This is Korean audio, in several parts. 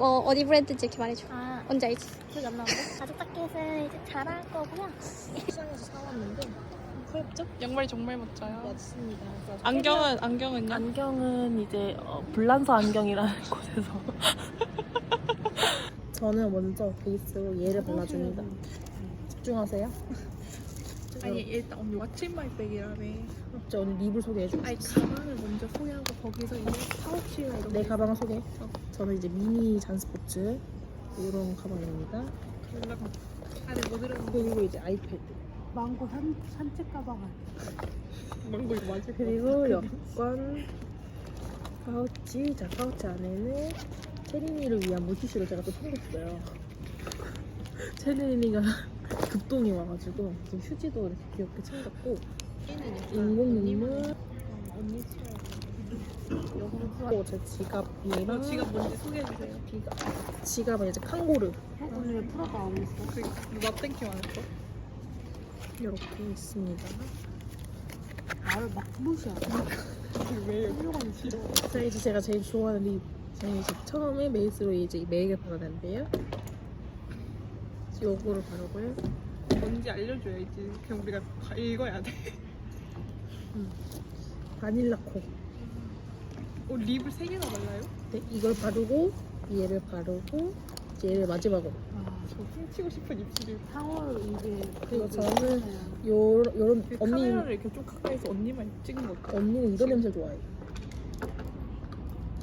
뭐 어디 브랜드인지 이렇게 말해줘. 아, 뭔지 알지? 기억이 안 나는데? 가죽 자켓을 이제 잘할 거고요. 시장에서 사왔는데 그랬죠? 양말이 정말 멋져요. 맞습니다. 안경은 안경은요? 안경은 이제 어, 불란서 안경이라는 곳에서 저는 먼저 베이스로 얘를 발라줍니다. 집중하세요. 아니 일단 언니 왓츠마이 백이라며. 저 오늘 립을 소개해주고 아니 가방을 먼저 소개하고 거기서 이제 파우치가 이런 내 거 가방을 소개. 저는 이제 미니 잔스포츠 이런 가방입니다. 연락 안에 뭐 들었는데 그리고 이제 아이패드. 망고 산, 산책 가방 망고 이거 맞을 그리고 여권 파우치. 자 파우치 안에는 체리니를 위한 물티슈를 제가 또 챙겼어요. 체리니가 급동이 와가지고 지금 휴지도 이렇게 귀엽게 챙겼고 인공 눈물 그리고 제 지갑이랑 지갑 뭔지 소개해주세요 지갑 지갑은 이제 칸고르 오늘 왜 프라다 안 했어? 그 누가 땡큐 안 했어? 이렇게 있습니다. 나를 막 무시하네 왜 훌륭한 싫어 자 이제 제가 제일 좋아하는 립. 저는 이제 처음에 베이스로 이제 이 맥을 바르는데요. 요거를 바르고요. 뭔지 알려줘야지 그냥 우리가 다 읽어야 돼 바닐라 코. 어, 립을 세 개나 발라요? 네, 이걸 바르고 얘를 바르고 이제 얘를 마지막으로. 저 훔치고 싶은 입술이 4월 이게 그리고 저는 요 요런 그 언니 카메라를 이렇게 좀 가까이서 언니만 찍은 거 같아 언니는 이런 냄새 좋아해.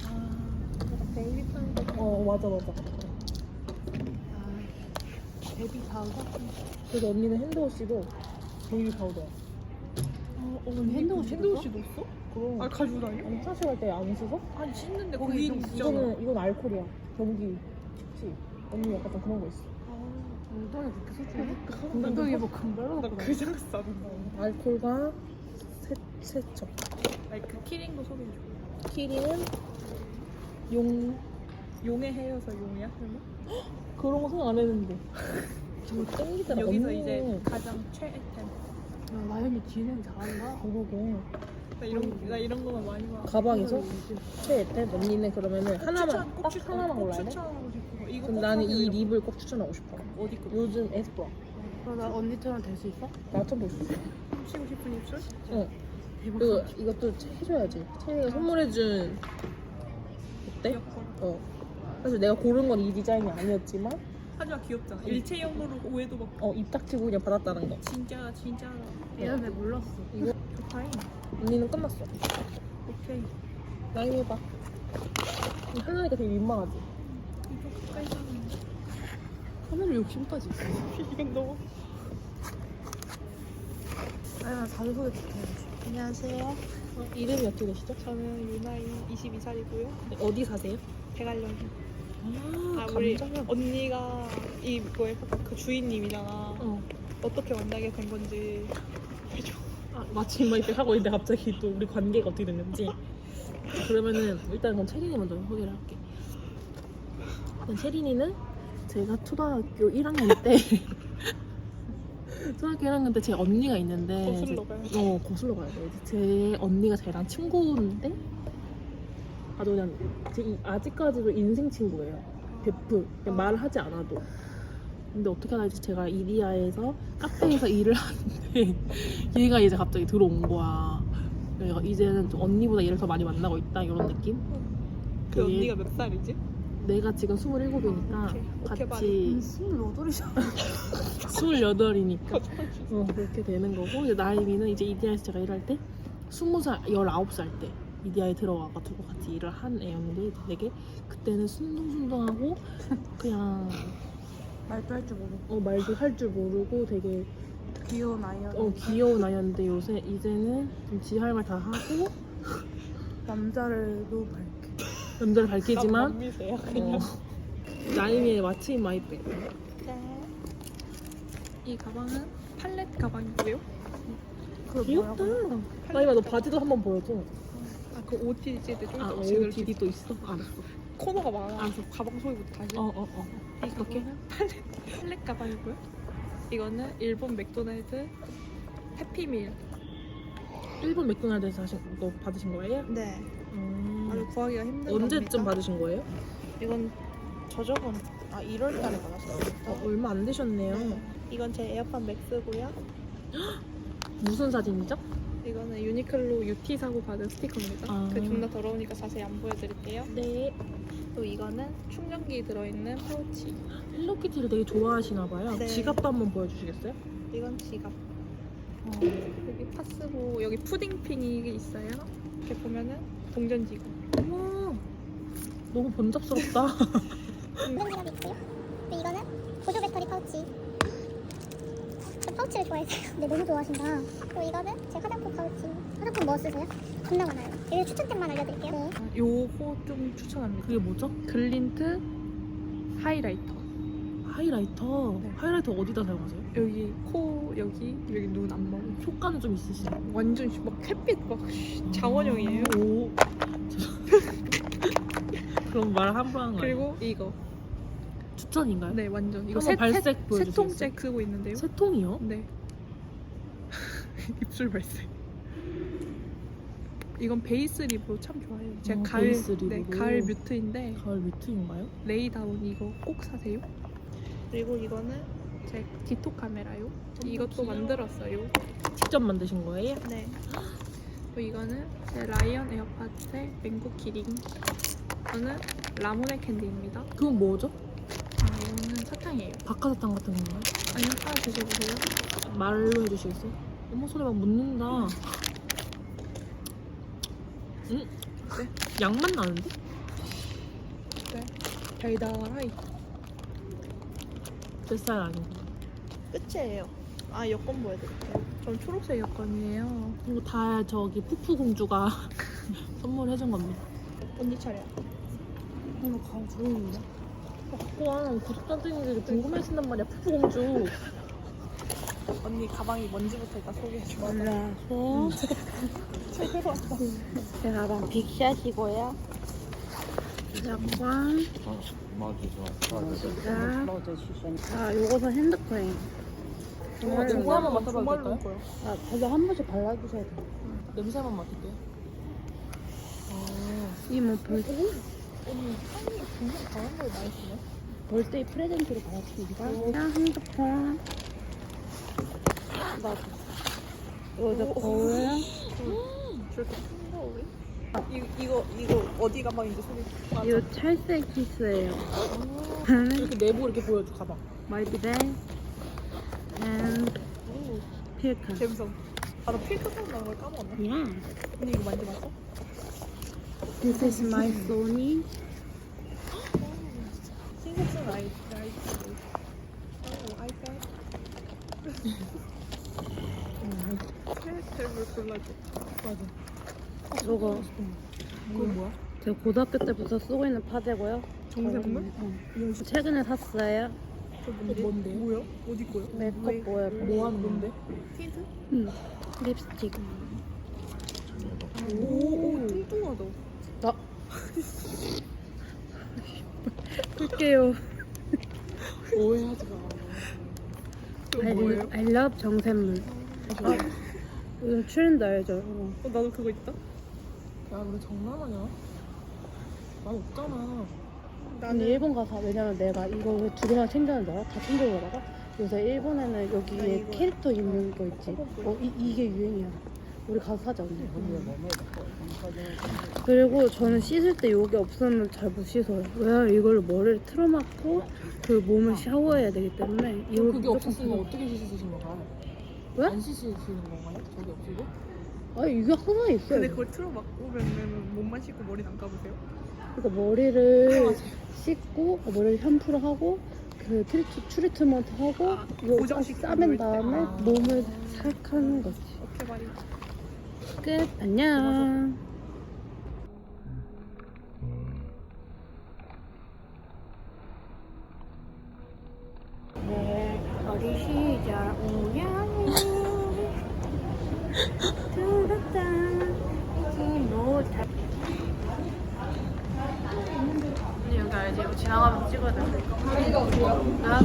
아 베이비 파우더 어 맞아 맞아. 데뷔 다우가 그래서 언니는 핸드워시도 베이비 파우더 야. 어, 언니 핸드워시 핸드워시 넣었어? 그럼 아 가지고 다녀? 아니 화장실 갈 때안 씻어? 아니 씻는데 거기 좀 있잖아 이거는 이건 알코올이야. 변기 춥지. 언니 약간 좀 그런 거 있어. 엉덩이 그렇게 소중해? 근데 엉덩이 뭐 금발로 나 그냥 쌌다 알코올과 세, 세척. 아니 그 키링도 소개해줘 키링은 용 용의 헤어서 용이야? 설마? 그런 거 생각 안 했는데. 좀 땡기더라. 여기서 언니. 이제 가장 최애템 야, 나연이 진행 잘한다 그러게. 나 이런 나 이런 거만 많이 봐 가방에서 최애템 언니는 그러면은 하나만 딱 추천, 하나만 꼭 골라야 돼? 추천하고 이거 그럼 꼭 나는 사세요, 이 이런 립을 꼭 추천하고 싶어. 거. 어디 거? 요즘 에스쁘아. 그럼 나 언니처럼 될 수 있어? 나좀 볼수 있어. 훔치고 싶은 입술? 응. 대박 이거 이것도 해줘야지. 채리가 선물해준 어때? 어. 사실 내가 고른 건 이 디자인이 아니었지만 하지만 귀엽잖아 일체형으로 오해도 받고 어입 닥치고 그냥 받았다는 거. 진짜 진짜 얘는 내 몰랐어 이거 좋다잉 언니는 끝났어. 오케이 나이 해봐. 하려니까 되게 민망하지. 이거 가까이 사는 카메라 욕심까지 있어 이건 너무 나연아 자기 소개 부탁해야지 안녕하세요. 어, 이름이 어떻게 되시죠? 저는 유나이 22살이고요 네, 어디 사세요? 대관령 아, 아 우리 감자면. 언니가 이 뭐야 그 주인님이잖아 어. 어떻게 만나게 된 건지 해줘 아, 마침 이렇게 하고 있는데 갑자기 또 우리 관계가 어떻게 됐는지. 그러면은 일단 그럼 체린이 먼저 소개를 할게. 일단 체린이는 제가 초등학교 1학년 때 초등학교 1학년 때 제 언니가 있는데 거슬러 이제- 가요? 어 거슬러 가야 돼. 제 언니가 저랑 친구인데 아주 그냥 제 이- 아직까지도 인생 친구예요. 베프 그냥 말을 하지 않아도. 근데 어떻게 하다 이제 제가 이디야에서 카페에서 일을 하는데 얘가 이제 갑자기 들어온 거야. 내가 이제는 좀 언니보다 얘를 더 많이 만나고 있다 이런 느낌. 그 얘- 언니가 몇 살이지? 내가 지금 27이니까 아, 오케이. 오케이, 같이 스물여덟이잖아 28이니까 어, 그렇게 되는 거고 이제 나이미는 이제 이디야에서 제가 일할 때 20살, 19살 때 이디야에 들어와가지고 같이 일을 한 애였는데 되게 그때는 순둥순둥하고 그냥 말도 할 줄 모르고. 어, 말도 할 줄 모르고 되게 귀여운 아이였는데 어, 귀여운 아이였는데 요새 이제는 좀 지할 말 다 하고 남자를 너무 밝게. 남자를 밝히지만 미세요 어, 나이미의 마츠인 마이백. 이 가방은 팔렛 가방이고요? 귀엽다? 나이마 너 바지도 한번 보여줘. 아 그 OT 찍을 때좀 아 OOTD 또 있어? 알았어 코너가 많아서 가방 소개부터 다시. 어어 어. 이거는 팔레 팔레 가방이고요. 이거는 일본 맥도날드 해피밀. 일본 맥도날드에서 하신 거 받으신 거예요? 네. 음. 아주 구하기가 힘든 언제쯤 겁니다. 받으신 거예요? 이건 저저번 아 1월 달에 받았어요. 어, 얼마 안 되셨네요. 네. 이건 제 에어팟 맥스고요. 무슨 사진이죠? 유니클로 UT 사고 받은 스티커입니다. 아. 그 존나 더러우니까 자세히 안 보여드릴게요. 네. 또 이거는 충전기 들어있는 파우치. 헬로키티를 되게 좋아하시나 봐요. 네. 지갑도 한번 보여주시겠어요? 이건 지갑. 여기 파스보 여기 푸딩핑이 있어요. 이렇게 보면은 동전 지갑. 우와. 너무 번잡스럽다. 이런 지갑이 있고요. 근데 이거는 보조 배터리 파우치. 저 파우치를 좋아해서요. 근데 너무 좋아하신다. 또 이거는 제 화장품 파우치. 화장품 뭐 쓰세요? 겁나 많아요. 여기 추천템만 알려드릴게요. 네. 요거 좀 추천합니다. 그게 뭐죠? 글린트 하이라이터. 하이라이터. 네. 하이라이터 어디다 사용하세요? 여기 코 여기 여기 눈 안마. 효과는 좀 있으시나요? 완전 씨, 막 햇빛 막 씨, 자원형이에요. 오. 그럼 말 함부로 하는 거 아니에요? 그리고 이거 추천인가요? 네 완전 이거 한번 세, 발색 세, 보여주시겠어요? 세 통째 쓰고 있는데요. 세 통이요? 네. 입술 발색. 이건 베이스 립으로 참 좋아해요. 제가 어, 가을 베이스 네, 립으로. 가을 뮤트인데 가을 뮤트인가요? 레이다운 이거 꼭 사세요. 그리고 이거는 제 디톡 카메라요. 이것도 귀여워. 만들었어요. 직접 만드신 거예요? 네. 또 이거는 제 라이언 에어팟의 맹고 키링. 이거는 라모네 캔디입니다. 그건 뭐죠? 박하사탕 같은 건가요? 아니면 하나 드셔보세요. 말로 해주시겠어요? 어머 손에 막 묻는다. 음? 네? 양맛 나는데? 네. 달달하이. 제 스타일 아니고. 끝이에요. 아 여권 보여드릴게요. 전 초록색 여권이에요. 이거 다 저기 푸푸 공주가 선물해준 겁니다. 언니 차례. 오늘 가을 좋은데? 갖고 와. 구독자들이 궁금해하신단 말이야, 푸푸 공주. 언니 가방이 뭔지부터 일단 소개해줘. 몰라서 제 가방 빅샷이고요. 지갑. 아, 요거는 핸드크림. 어, 이거 한번 맡아봐도 될까요? 거요. 아, 저도 한 번씩 발라주셔야 돼요. 냄새만 맡을게요. 아, 이뭐 볼, 언니 향이 굉장히 강한 걸 많이 쓰네. 벌데이 프레젠트로 받았습니다. 핸드폰. 나도. 이거 거울. 저렇게 큰 거울이? 이, 이거 이거 어디 가방인지 소개. 이거 찰색 피스예요. 이렇게 내부 이렇게 보여줘, 가방. 마이비데 and 필카. 감성. 아나 필터 사고 나는 걸 까먹었네. Yeah. 언니 이거 만져봤어? This is my Sony. 신세슨 라이트 라이트. 오 아이패드. 캐릭터를 골라줘. 이거 그건 뭐야? 제가 고등학교 때부터 쓰고 있는 파데고요. 정샘물? 어. 최근에 샀어요. 이게 뭔데? 뭐야? 어디 거야? 메이크업 뭐예요? 뭐 하는 건데? 틴트? 응. 립스틱. 오, 오 뚱뚱하다. 나. 볼게요. 오해하지 마. 그거 I, 뭐예요? I love 정샘물. 아, 요즘 트렌드 알죠? 이거. 어, 나도 그거 있다. 야, 우리 장난하냐? 난 없잖아. 근데 일본 가서 왜냐면 내가 이거 왜두 개나 챙겨는 줄 알아? 다 챙겨오다가 요새 일본에는 여기에 아, 이거. 캐릭터 있는 거 있지. 어, 이, 이게 유행이야. 우리 가서 사자 언니. 그리고 저는 씻을 때 이게 없으면 잘 못 씻어요. 왜 이걸 머리를 틀어막고 그 몸을 샤워해야 되기 때문에 이걸 그게 없었으면. 어떻게 씻으신 건가요? 왜? 안 씻으시는 건가요? 저기 없이도? 아 이게 항상 있어요. 근데 그걸 틀어막고 그러면 몸만 씻고 머리는 안 감으세요? 그러니까 머리를 씻고 머리를 샴푸를 하고 그 트리트, 트리트먼트 하고 아, 이거 싹 고정시키고 싸맨. 다음에 아. 몸을 싹 하는 거지. 어깨 말이. 끝. 안녕. 네, 거리 시작 우양이 들었다 이제 못하 알지? 이거 지나가면서 찍어야 돼. 나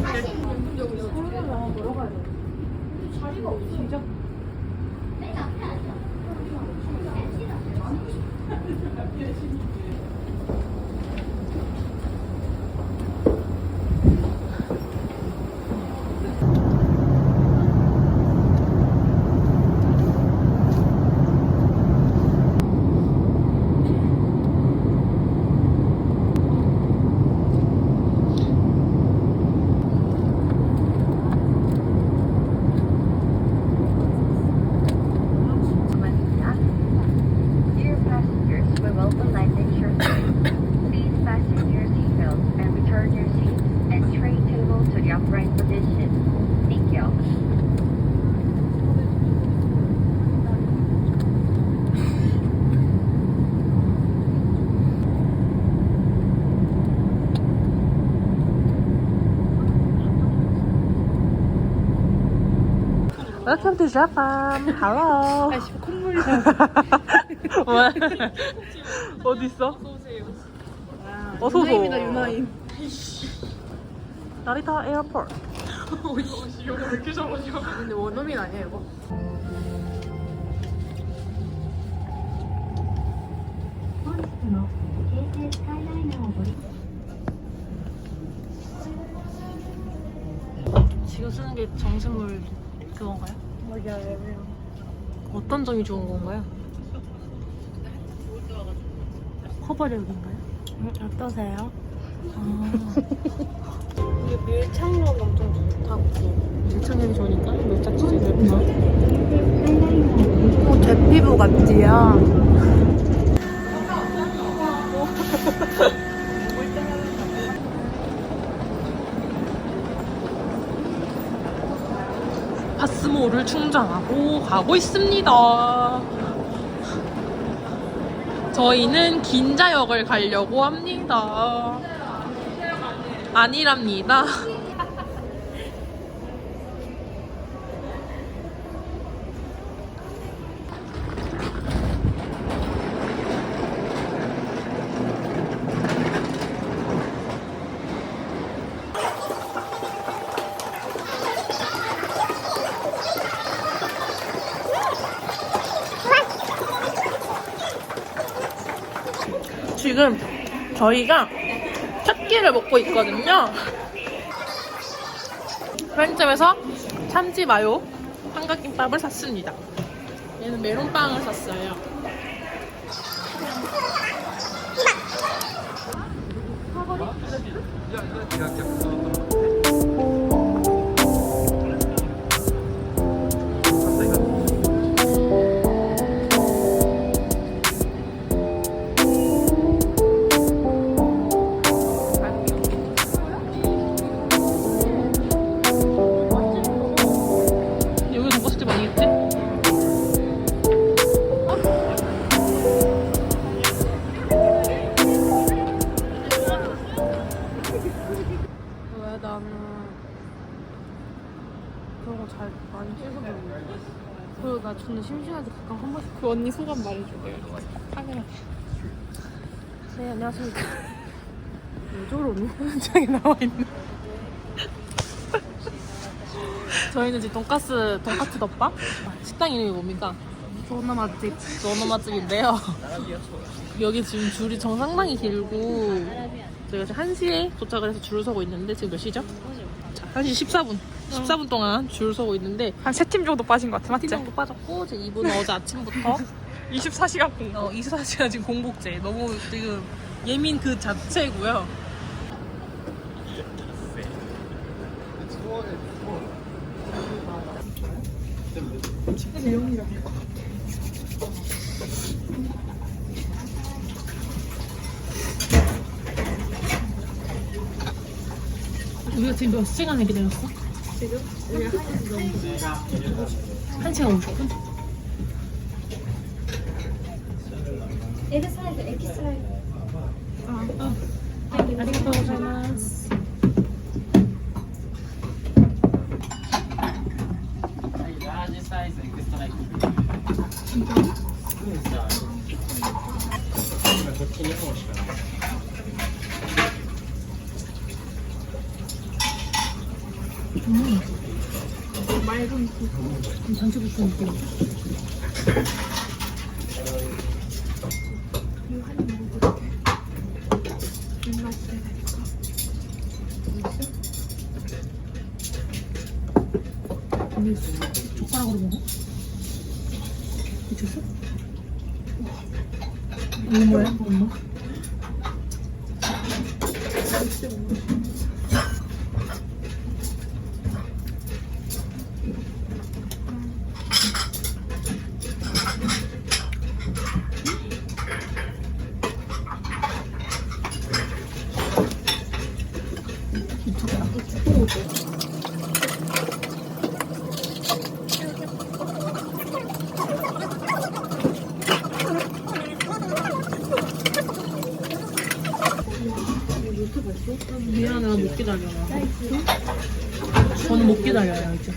Dear passengers, we welcome Life Insurance. Please fasten your seatbelts and return your seats and tray table to the upright position. Thank you. Welcome to Japan. Hello. 아 씨 콧물이 왜? 어디 있어? 어서 오소. 유나임이다 유나임. 나리타 에어포트. 근데 원어민 아니야 이거? 지금 쓰는 게 정샘물 그건가요? 맞아요. 어떤 점이 좋은 건가요? 커버력인가요? 음, 어떠세요? 이게 밀착력 엄청 좋다고. 밀착력이 좋으니까 밀착 봐. 어, 제 피부 같지요? 파스모를 충전하고 가고 있습니다. 저희는 긴자역을 가려고 합니다. 아니랍니다. 지금 저희가 첫 끼를 먹고 있거든요. 편의점에서 참지 마요 삼각김밥을 샀습니다. 얘는 메론빵을 샀어요. 안녕하십니까 왜 저러니? 현장에 나와 있는 저희는 지금 돈가스 돈가스 덮밥 식당 이름이 뭡니까? 존나 맛집. 너너 맛집인데요 여기 지금 줄이 정 상당히 길고 저희가 지금 1시에 도착을 해서 줄을 서고 있는데 지금 몇 시죠? 자, 1시 14분 14분 동안 줄 서고 있는데 한 세 팀 정도 빠진 것 같아, 팀 맞지? 정도 빠졌고 제 이분은 어제 아침부터 24시간 공부. 어, 24시간 지금 공복제 너무 지금 예민 그 자체고요 우리가 지금 몇 시간에 기다렸어? 지금? 우리 한 시간 50분? 아, 아리가또 고자이 はい、ありがとうございます。はい、ラージサイズストライク。うん、じゃ。 저는 못 기다려요, 이제.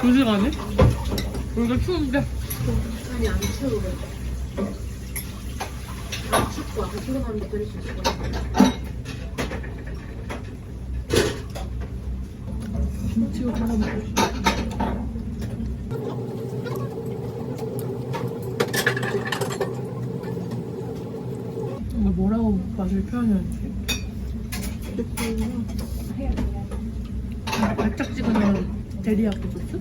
두 시간이? 우리가 추운데. 아니, 안. 안 춥고, 아까 출근하는데 들을 수 있을. 김치가 먹고 싶어. 이거 뭐라고 맛을 표현해야지? 발짝지근한 데리야끼 소스?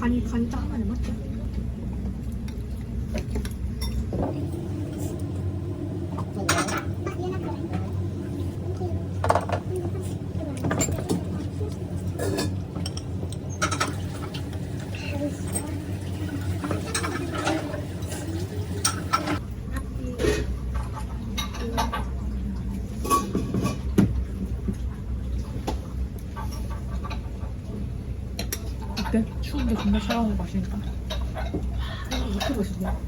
간이 간이 짱 많이 맞죠? 어때? 추운데 존나 샤워하고 마시니까 이렇게 맛있냐?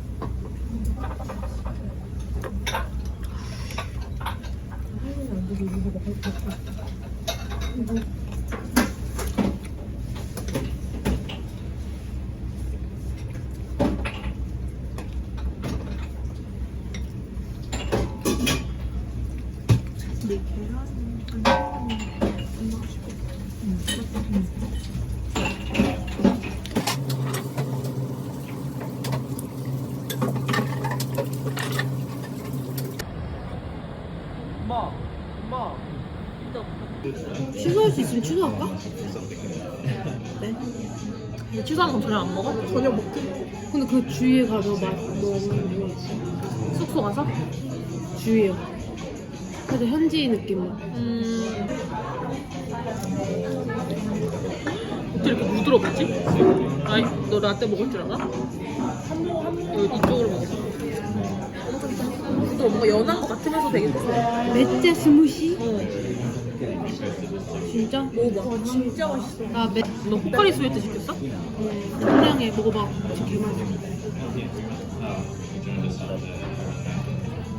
취소할 수 있으면 취소할까? 건 전혀 안 먹어? 저녁 먹기 근데 그 주위에 가서 맛 먹는 거 있어. 숙소 가서? 주위에 가. 그래도 현지 느낌으로. 음... 어떻게 이렇게 부드럽지? 아니 너 라떼 먹을 줄 알아? 여기 이쪽으로 먹어 부드러워 뭔가 연한 거 같으면서 되게 부드러워 맷제 스무시? 어. 진짜? 먹어봐 진짜 맛있어 아, 맷, 너 포카리 스웨트 시켰어? 청량해. 먹어봐. 진짜 개맛있어.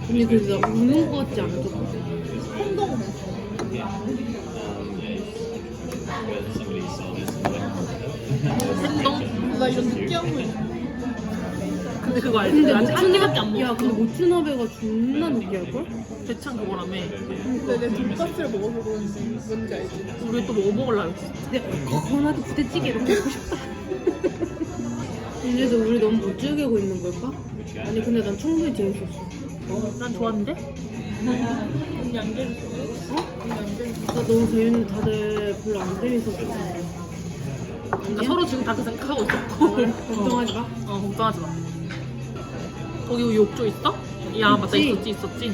근데 나 우는 거 같지 않아? 조금? 생동? 나 이런 느끼한 거 있어 근데 그거 알지? 근데 한 개밖에 안 야, 먹었어 근데 모츠나베가 존나 느끼할걸? 대창 그거라며 근데 내 돈가스를 먹어서 그런지 뭔지 알지? 우리 또 뭐 먹을라 했지? 근데 거나도 부대찌개 이렇게 먹고 싶다. 이제도 우리 너무 못 즐기고 있는 걸까? 아니 근데 난 충분히 재밌었어. 난 좋았는데? 나 너무 재밌는 다들 별로 안 재밌었어. 그러니까 서로 지금 다 그 생각하고 있었고 걱정하지 마. 어 걱정하지 마 거기 욕조 있어? 야 맞다 있지. 있었지 있었지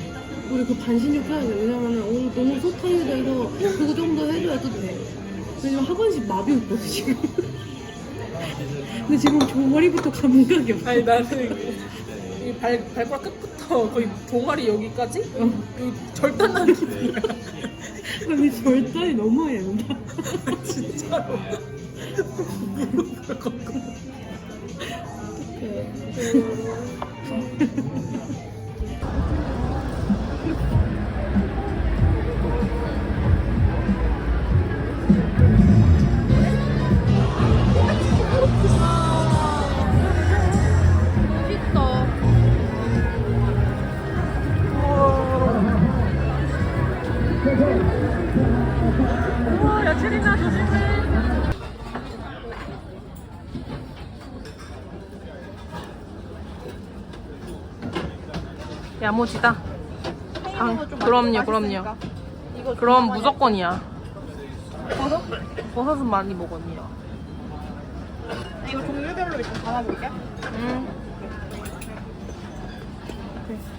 우리 그 반신욕 해야 돼. 왜냐면은 오늘 너무 소탕이 돼서 그거 정도 해줘야 또 돼. 왜냐면 하반신 마비 있거든 지금. 근데 지금 종아리부터 감각이 없어. 아니 나는 이 발, 발가락 끝부터 거의 종아리 여기까지? 어. 여기 절단난 기분이야 아니 절단이 너무 옛다. 진짜로 무릎을 걷고 맛있다. Thank you. 야무지다. 당, 그럼요, 그럼요. 그럼 무조건이야. 버섯? 버섯은 많이 언니야. 이거 종류별로 일단 담아볼게. 응.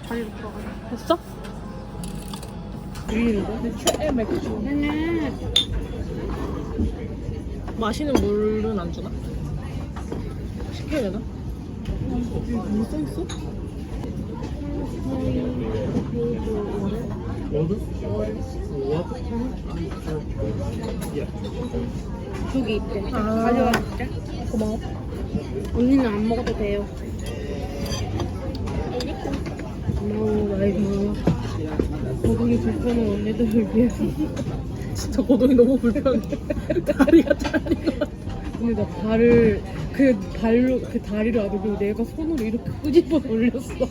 자리로 들어가. 됐어? 최애 맥주. 마시는 물은 안 주나? 시켜야 되나? 뭐 써있어? 저기 있대. 가져가 줄게. 고마워. 언니는 안 먹어도 돼요. 고마워, 많이 고마워. 고동이 불편한 언니들을 위해서. 진짜 고동이 너무 불편해. 다리가 잘린 것. 근데 나 발을 그 발로 그 다리를 안 오고 내가 손으로 이렇게 끄집어 올렸어.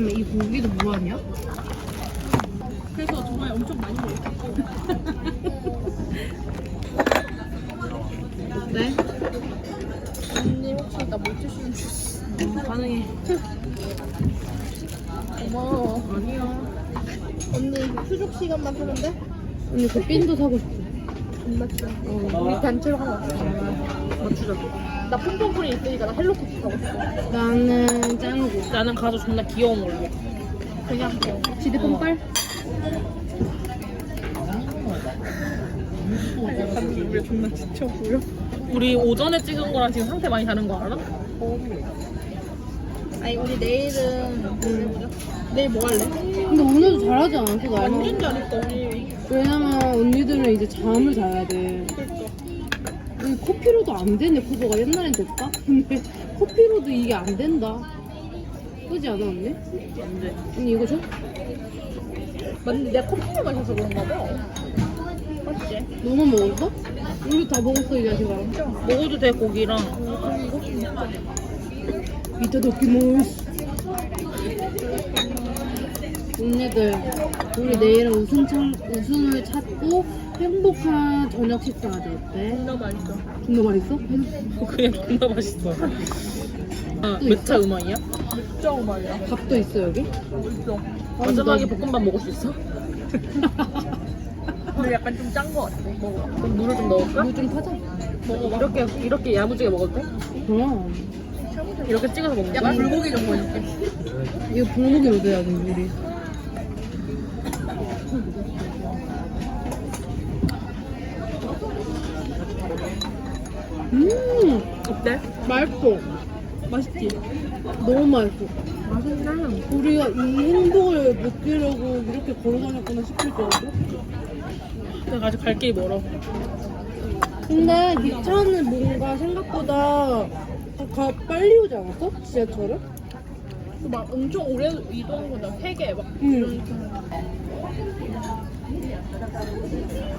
나는 이 고기도 뭐하냐? 그래서 정말 엄청 많이 먹어. 네? 언니 혹시 나 물티슈 주스 가능해. 고마워. 아니야. 언니 휴족 시간만 돼? 언니 그 핀도 사고 싶어. 맞지? 우리 단체로 하나. 맞추자. 나 폼폼풀이 있으니까 나 헬로키티 가고 싶어. 나는 짱구. 나는 가서 존나 귀여운 걸로. 그냥 뭐. 지드폰 빨? 약간 우리 존나 지쳐 보여. 우리 오전에 찍은 거랑 지금 상태 많이 다른 거 알아? 아니 우리 내일은 뭐 내일 뭐 할래? 근데 오늘도 잘하지 않았어, 나는? 완전 잘했다 언니. 왜냐면 언니들은 이제 잠을 자야 돼. 이 커피로도 안 되네, 커버가. 옛날엔 됐다? 근데 커피로도 이게 안 된다. 그지 않아, 언니? 안 돼. 언니 이거 줘? 맞는데 내가 커피를 마셔서 그런가 봐. 맞지? 너만 먹었어? 우리 다 먹었어, 이 자식아. 먹어도 돼, 고기랑. 이타도키모스. 언니들, 우리 내일은 우승 참, 우승을 찾고 행복한 저녁 식사하자, 어때? 존나 맛있어. 존나 맛있어? 그냥 존나 맛있어. 아, 또 매차 음악이야? 진짜 말이야. 밥도 있어, 여기? 있어. 마지막에 볶음밥 먹을 수 있어? 근데 약간 좀 짠 거 같아. 먹어. 그럼 물을 좀 넣을까? 물 좀 타자. 먹어봐. 이렇게, 이렇게 야무지게 먹어도 돼? 그럼. 이렇게 찍어서 먹는 약간 거야? 불고기 정도 이렇게. 이거 불고기로 돼야 돼, 우리. 음, 어때? 맛있어. 맛있지? 너무 맛있어. 맛있나? 우리가 이 행복을 느끼려고 이렇게 걸어다녔구나 싶을 정도? 내가 아직 갈 길이 멀어. 근데 기차는 뭔가 생각보다 가, 빨리 오지 않았어? 지하철은? 막 엄청 오래 이동한 거다. 세개 막. 응.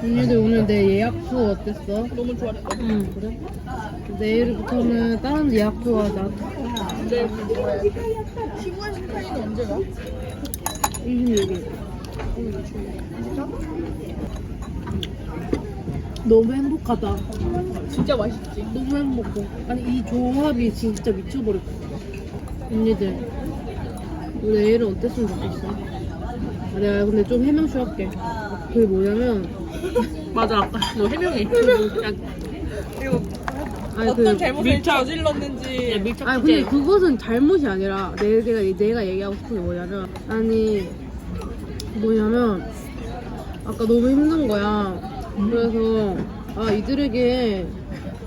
언니들 오늘 내 예약표 어땠어? 너무 좋아했어. 응. 그래? 내일부터는 다른 예약표 하자. 근데? 시구한 스카이는 언제 가? 26일. 너무 행복하다. 진짜 맛있지. 너무 행복해. 아니 이 조합이 진짜 미쳐버렸어. 언니들 내일은 어땠으면 좋겠어? 아, 내가 근데 좀 해명쇼 할게. 그게 뭐냐면 맞아, 아까 너 해명해. 그리고 아니 어떤 그 잘못을 밀착. 저질렀는지. 밀착 아니 근데. 그것은 잘못이 아니라 내가 내가 얘기하고 싶은 게 뭐냐면 아니 뭐냐면 아까 너무 힘든 거야. 그래서 아 이들에게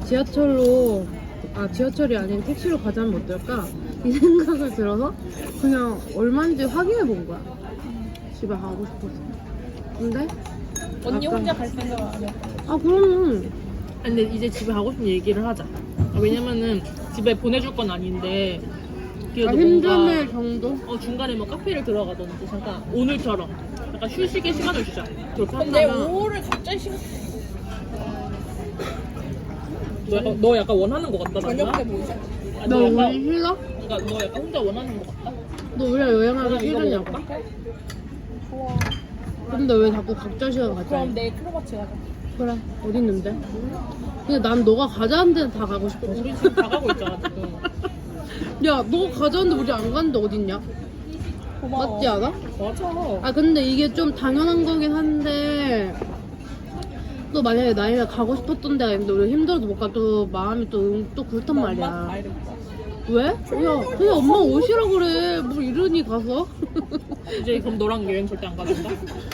지하철로 아 지하철이 아닌 택시로 가자면 어떨까 이 생각을 들어서 그냥 얼마인지 확인해 본 거야. 집에 가고 싶어서. 근데 언니 아까- 혼자 갈 생각 안 해. 아 그럼 근데 이제 집에 가고 싶은 얘기를 하자. 아, 왜냐면은 집에 보내줄 건 아닌데 그래도 아, 뭔가 힘듦의 정도. 어, 중간에 뭐 카페를 들어가든지 잠깐 오늘처럼 약간 휴식의 시간을 주자. 그렇게 근데 한다면 5호를 갑자기 시간 너, 약간- 너 약간 원하는 것 같다. 저녁. 때 보이자. 아, 너너 우리 약간 싫어? 그러니까 너 약간 혼자 원하는 것 같다. 너 우리랑 여행하기 싫으냐고. 근데 왜 자꾸 각자 시간 가자? 그럼 내일 크로마치 가자. 그래 어디 있는데? 근데 난 너가 가자는 데는 다 가고 싶어 우리 지금 다 가고 있잖아 지금. 야 너가 가자는데 우리 안 가는데 어딨냐? 고마워. 맞지 않아? 맞아. 아 근데 이게 좀 당연한 거긴 한데 또 만약에 나이가 가고 싶었던 데가 있는데 우리 힘들어도 못가또 마음이 또, 또 그렇단 말이야 왜? 야 그냥 엄마 오시라 그래 뭐 이러니 가서 이제 그럼 너랑 여행 절대 안 가진다.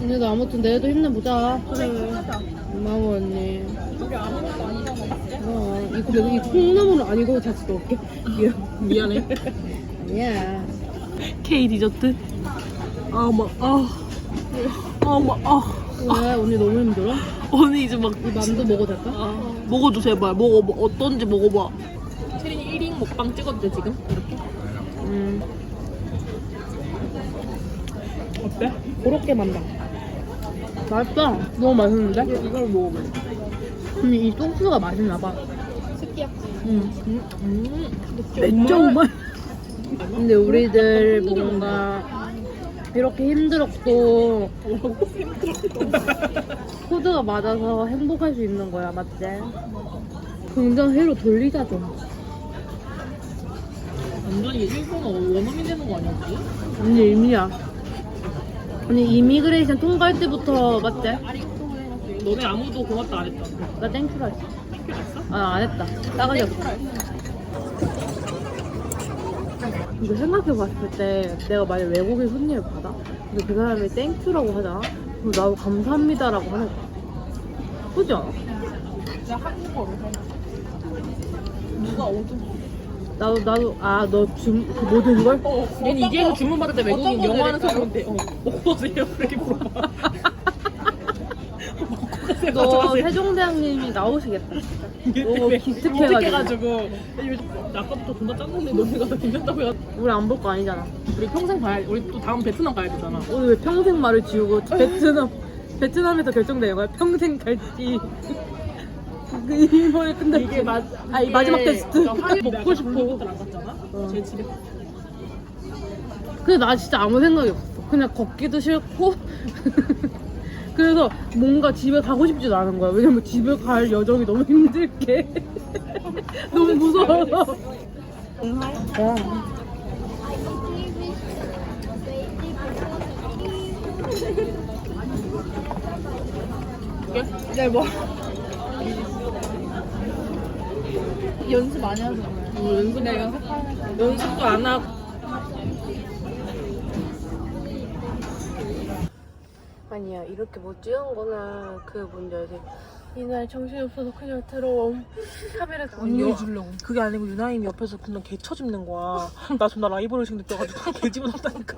근데 아무튼 내일도 힘내보자 그래 고마워 언니 우리 아무것도 아니잖아. 어, 이거 내가 이 콩나물은 아니고 자칫 넣을게 미안 미안해. 아니야 K 디저트. 아, 막, 아. 아, 막, 아. 왜 언니 너무 힘들어? 언니 이제 막. 이 만두 먹어도 될까? 아, 먹어줘, 제발. 먹어봐. 어떤지 먹어봐. 체린이 1인 먹방 찍어도 돼, 지금? 이렇게? 음 어때? 그렇게 만다 맛있다 너무 맛있는데? 이걸 먹어봐. 근데 이 소스가 맛있나 봐 음. 음. 음. 진짜 맛 근데 우리들 뭔가 이렇게 힘들었고 코드가 맞아서 행복할 수 있는 거야 맞지? 긍정 회로 돌리자 좀 완전히 일본어 원어민 되는 거 아니었지? 언니 이미야 언니 이미그레이션 통과할 때부터 맞지? 너네 아무도 고맙다 안 했잖아. 나 땡큐라 했어 아 안 했다 싸가지 없어 근데 생각해봤을 때 내가 만약 외국인 손님을 받아 근데 그 사람이 땡큐라고 하잖아 그럼 나도 감사합니다라고 하는 거야 그지 않아? 진짜 한국어로 해. 누가 어둠? 나도 나도 아너그 모든 걸? 어, 얘는 이제서 주문 받을 때 외국인 영어 하는 사람인데. 어, 먹고 가세요? 이렇게 물어봐. 먹고 가세요. 너 가져가세요. 세종대왕님이 나오시겠다. 너무 너무 기특해가지고. 기특해가지고. 요즘 아까부터 존나 짰는데 너네가 나 괜찮다고 해가지고. 우리 안 볼 거 아니잖아. 우리 평생 가야 우리 또 다음 베트남 가야 되잖아. 오늘 왜 평생 말을 지우고 베트남 베트남에서 결정된 거야? 평생 갈지. 그 이번에 끝날 이게 마, 아니, 마지막 테스트. 먹고 싶어. 한국들 안 갔잖아 어. 제 집에 근데 나 진짜 아무 생각이 없어. 그냥 걷기도 싫고. 그래서 뭔가 집에 가고 싶지도 않은 거야. 왜냐면 집에 갈 여정이 너무 힘들게. 너무 무서워서. 어. 네, 뭐. 연습 많이 하잖아요. 어, 연습 거. 연습도 안 하고 아니야, 이렇게 못 찍은 거는 그 문제지. 이날 정신없어서 그냥 들어옴. 카메라 언니 주려고 그게 아니고 유나임이 옆에서 그냥 개 쳐집는 거야 나 존나 라이벌 의식 느껴가지고 개 집어넣었다니까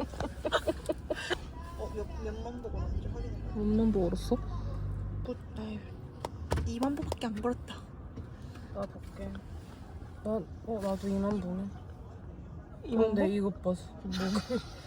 몇만 보고 나는지 확인해. 몇만 보 얼었어? 뭐, 아유, 2만 보밖에 안 벌었다. 나 볼게. 나, 어, 나도 이만 보네. 이만 근데 보? 이것 봐. 뭐,